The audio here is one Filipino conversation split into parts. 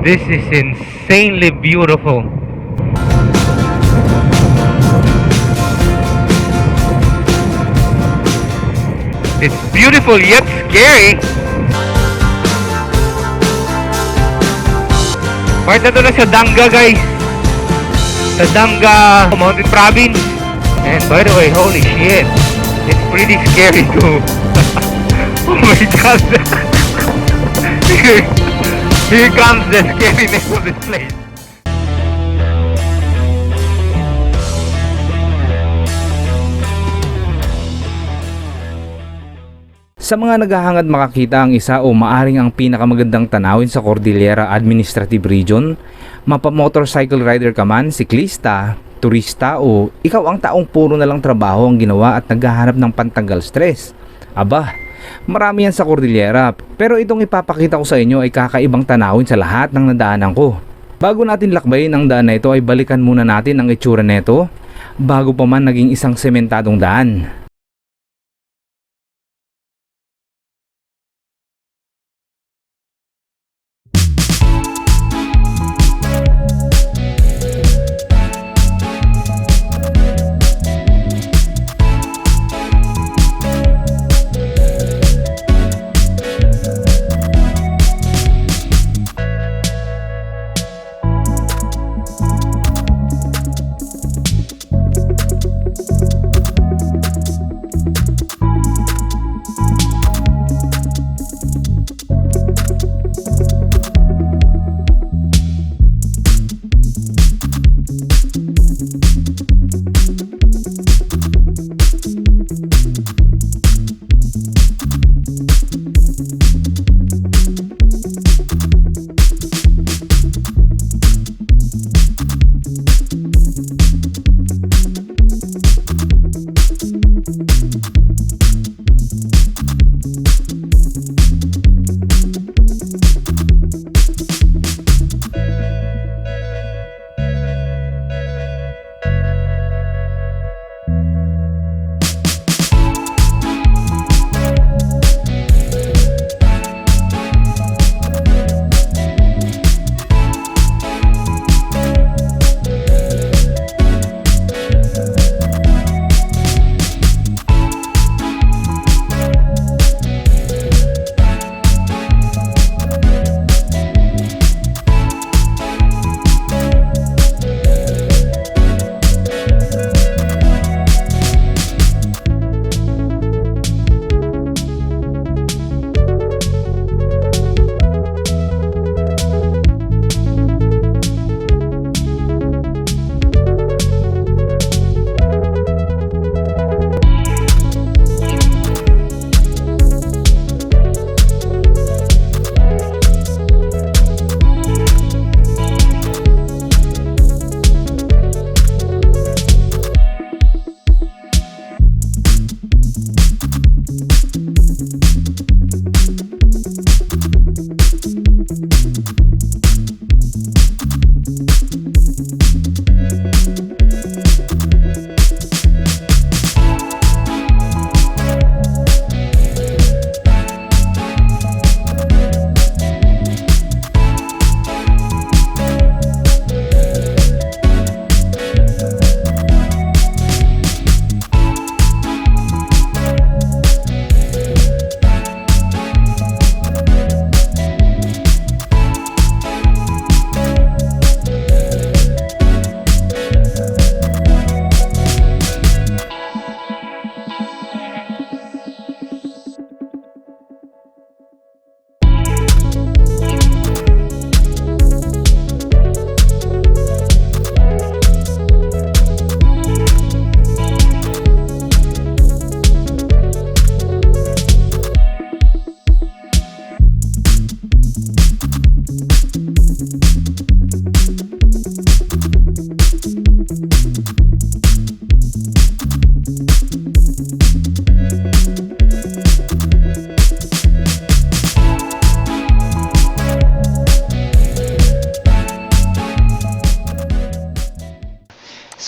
This is insanely beautiful. It's beautiful yet scary. Part na to na sa Danga guys. Sa Danga Mountain Province. And by the way, holy shit. It's pretty scary too. oh my god. here, comes the scariness of this place. Sa mga naghahangad makakita ang isa o maaring ang pinakamagandang tanawin sa Cordillera Administrative Region, mapa-motorcycle rider ka man, siklista, turista o ikaw ang taong puro na lang trabaho ang ginawa at naghahanap ng pantanggal stress. Aba, marami yan sa Cordillera pero itong ipapakita ko sa inyo ay kakaibang tanawin sa lahat ng nadaanan ko. Bago natin lakbayin ang daan na ito ay balikan muna natin ang itsura neto bago pa man naging isang sementadong daan.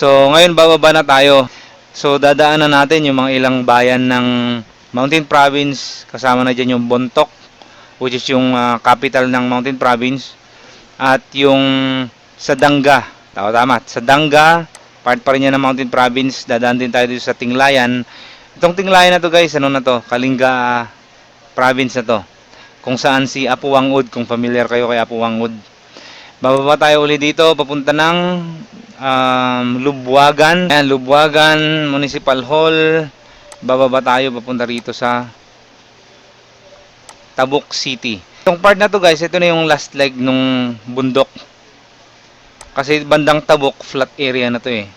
So, ngayon bababa na tayo. So, dadaanan natin yung mga ilang bayan ng Mountain Province. Kasama na dyan yung Bontok, which is yung ah, capital ng Mountain Province. at yung sa Danga. Tama, tama. Sa Danga, part pa rin yan ng Mountain Province. Dadaan din tayo dito sa Tinglayan. Itong Tinglayan na to guys, ano na to? Kalinga Province na to. Kung saan si Apu Wangud, kung familiar kayo kay Apu Wangud. Bababa tayo uli dito, papunta ng um, Lubwagan. Ayan, Lubwagan Municipal Hall. Bababa tayo, papunta rito sa Tabuk City. Itong part na to guys, ito na yung last leg nung bundok. Kasi bandang Tabuk, flat area na to eh.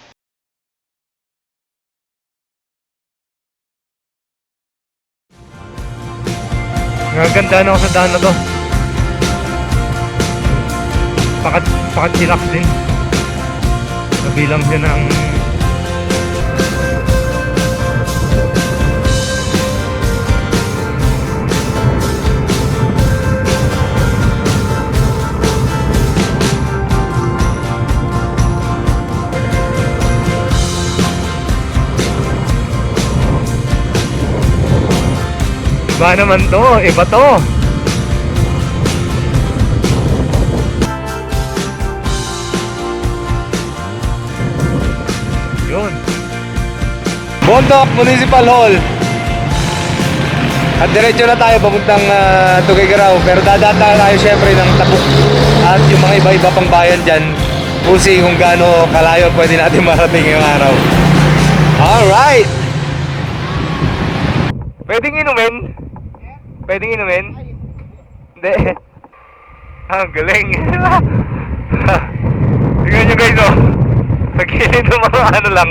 Nagaganda na ako sa daan na to. Pakat, pakat chillax din. Kabilang din ng Iba naman to, iba to. Bondok Municipal Hall. At diretso na tayo papuntang uh, Tuguegarao. Pero dadaan tayo syempre ng Tabuk. At yung mga iba-iba pang bayan dyan. See kung gaano kalayo pwede natin marating yung araw. Alright! Pwedeng inumin? Pwedeng inumin? Hindi. Ah, ang galing. Tingnan nyo guys oh. Sa gilid ng mga ano lang.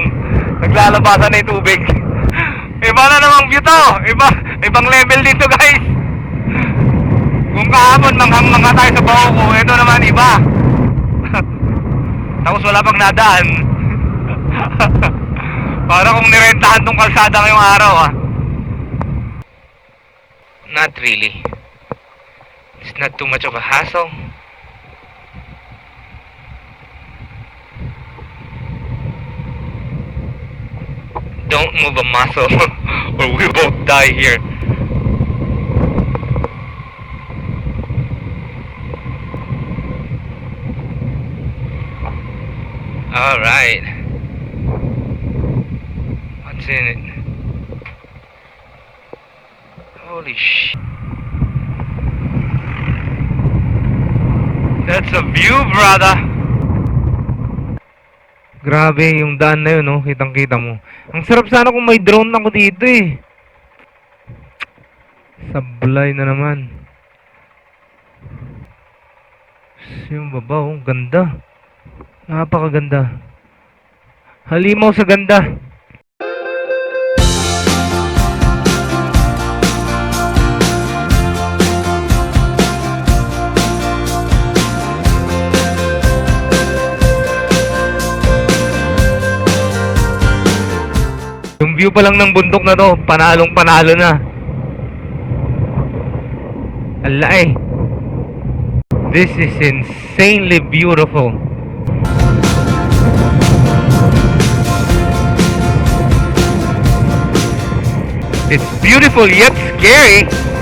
Naglalabasan na yung tubig. Iba na namang view to. Iba, ibang level dito guys. Kung kahapon manghang mga tayo sa baho ko, ito naman iba. Tapos wala pang nadaan. Para kung nirentahan tong kalsada ngayong araw ah. Not really. It's not too much of a hassle. Don't move a muscle or we both die here. Alright. What's in it? Holy sh! That's a view, brother! Grabe, yung daan na yun, no? Kitang-kita mo. Ang sarap sana kung may drone ako dito, eh. Sablay na naman. Yung baba, oh, ganda. Napakaganda. Halimaw sa ganda. View pa lang ng bundok na to, panalong panalo na. Ala eh. This is insanely beautiful. It's beautiful yet scary.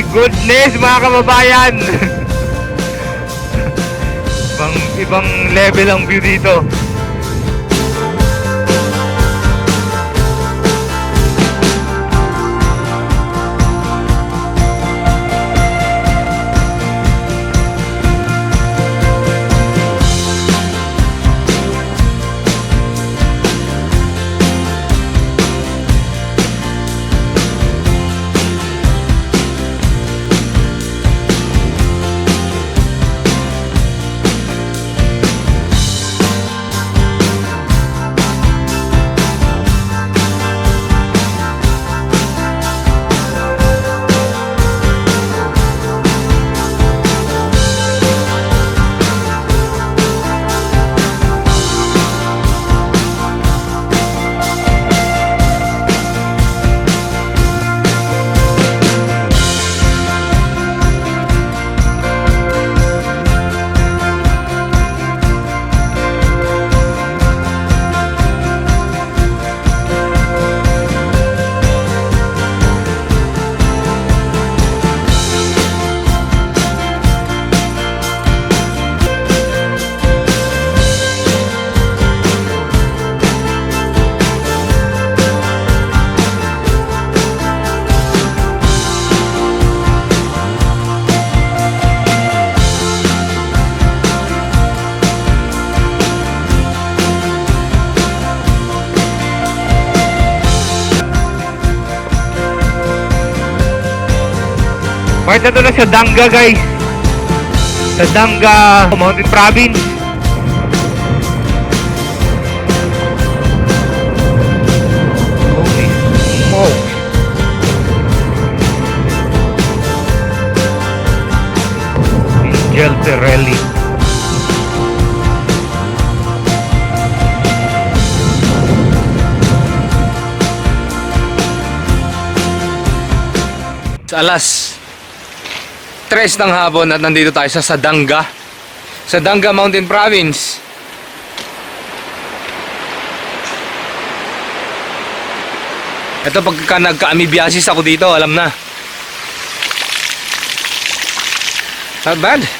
My goodness, mga kababayan! ibang, ibang level ang view dito. Part na sa Danga guys. Sa Danga Mountain Province. Holy smokes. Angel Terrelli. Alas 3 ng hapon at nandito tayo sa Sadanga. Sadanga Mountain Province. Ito pagka nagka-amibiasis ako dito, alam na. Not bad.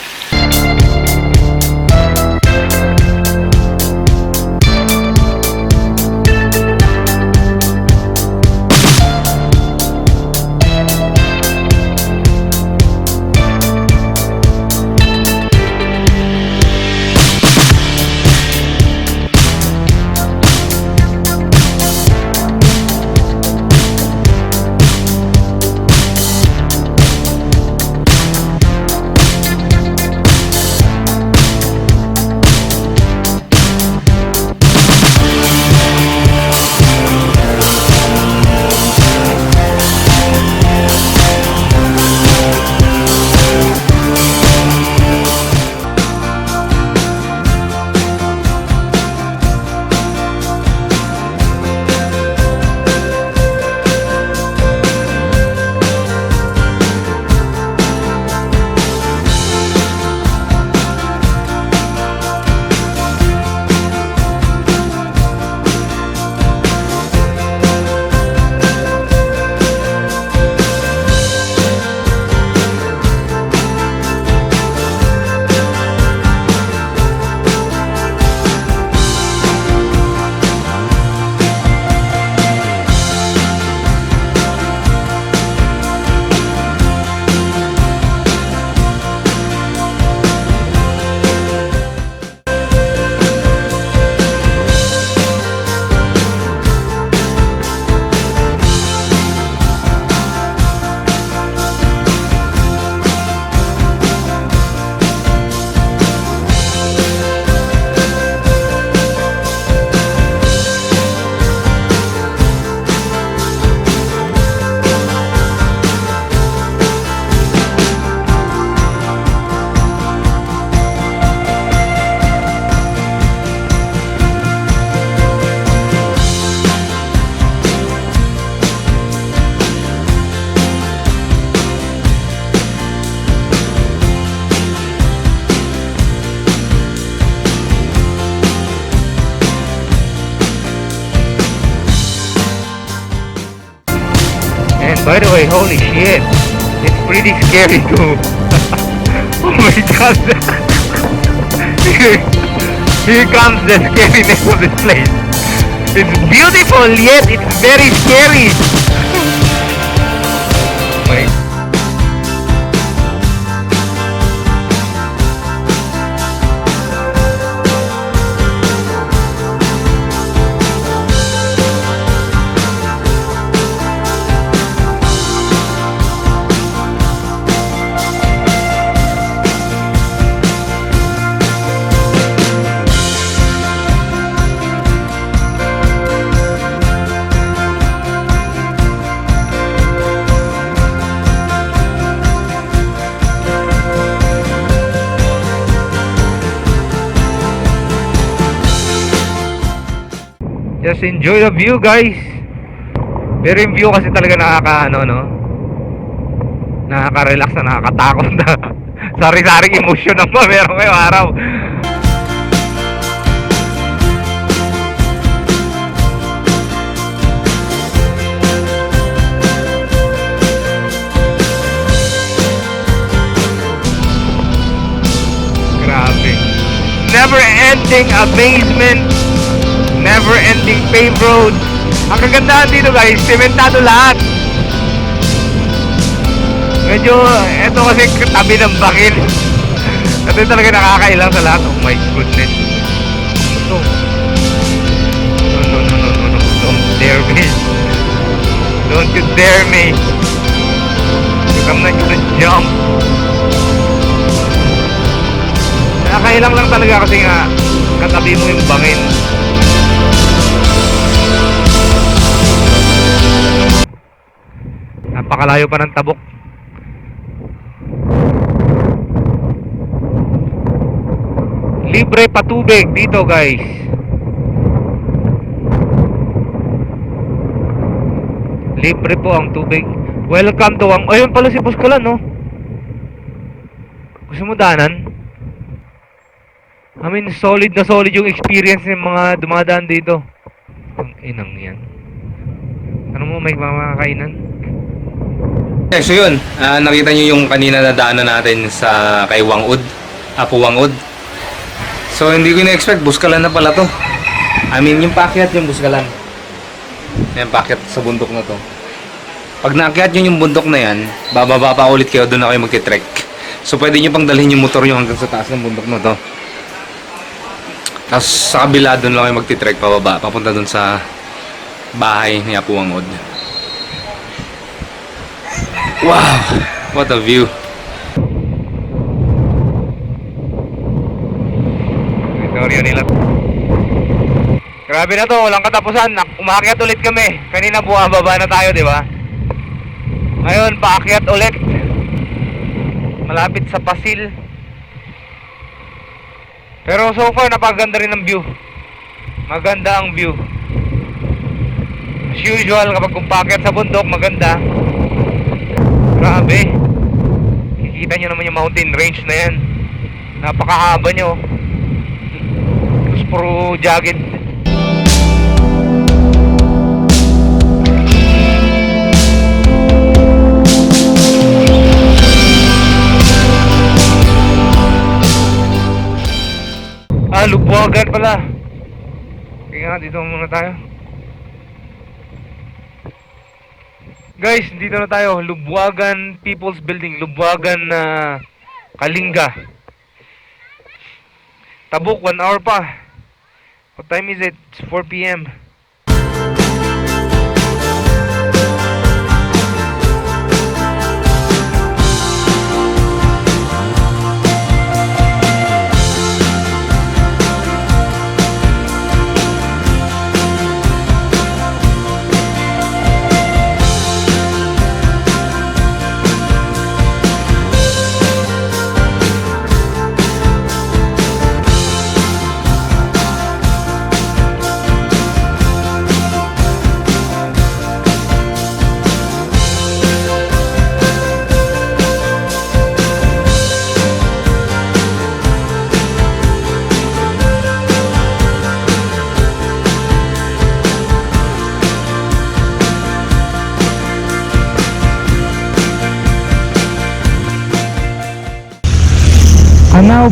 Holy shit, it's pretty scary too. oh my god. here, comes the scariness of this place. It's beautiful yet it's very scary. Just enjoy the view, guys. Pero yung view kasi talaga nakaka ano, no? Nakaka-relax na nakakatakot na. Sari-saring emotion ang pa meron ngayong araw. Grabe. Never-ending amazement never-ending paved road. Ang kagandahan dito guys, sementado lahat. Medyo, eto kasi tabi ng bakil. Ito talaga nakakailang sa lahat. Oh my goodness. Ito. No, no, no, no, no, no. Don't dare me. Don't you dare me. Come na yung jump. Nakakailang lang talaga kasi nga katabi mo yung bangin. Napakalayo pa ng tabok. Libre patubig dito guys. Libre po ang tubig. Welcome to ang... Ayun pala si Buskalan, no? Gusto mo danan? I mean, solid na solid yung experience ng mga dumadaan dito. Ang inang yan. Ano mo, may makakainan? Okay, so yun, ah, nakita nyo yung kanina na daanan natin sa kay Wangud, Apo Wangud. So hindi ko na-expect, buskalan na pala to. I mean, yung pakyat yung buskalan. Yan, pakyat sa bundok na to. Pag naakyat nyo yung bundok na yan, bababa pa ulit kayo, doon na kayo magti-trek. So pwede nyo pang dalhin yung motor nyo hanggang sa taas ng bundok na to. Tapos sa kabila doon lang kayo magti-trek pababa, papunta doon sa bahay ni Apo Wangud. Wow! What a view! Victoria nila. Grabe na to, walang katapusan. Umakyat ulit kami. Kanina buwababa na tayo, di ba? Ngayon, paakyat ulit. Malapit sa Pasil. Pero so far, napaganda rin ang view. Maganda ang view. As usual, kapag kumpakyat sa bundok, maganda. Grabe. Kikita nyo naman yung mountain range na yan. Napakahaba nyo. Tapos puro jagged. Ah, Lubwagan pala. Nga, dito muna tayo. Guys, dito na tayo. Lubwagan People's Building. Lubwagan na Kalinga. Tabuk, 1 hour pa. What time is it? It's 4 p.m.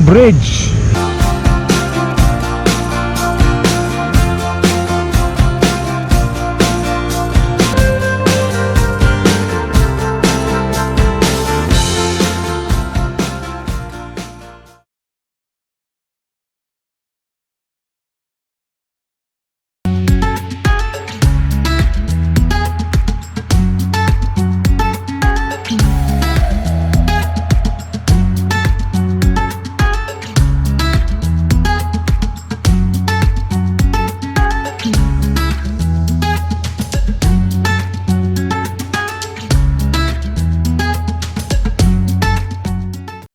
Bridge.